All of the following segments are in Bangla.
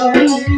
我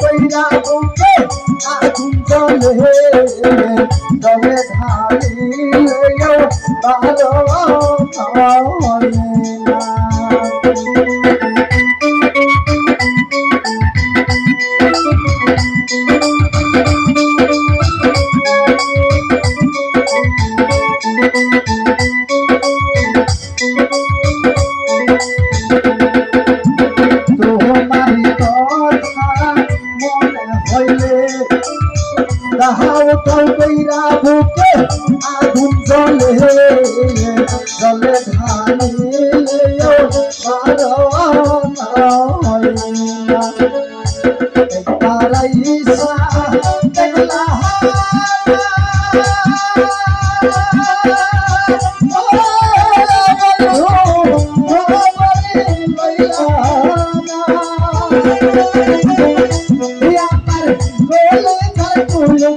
কইরা বুকে আগুন জলে ঢালিলেও ভালো হয় তাহাও তো কইরা বুকে আগুন জ্বলে ঢালিলেও ভালো হয়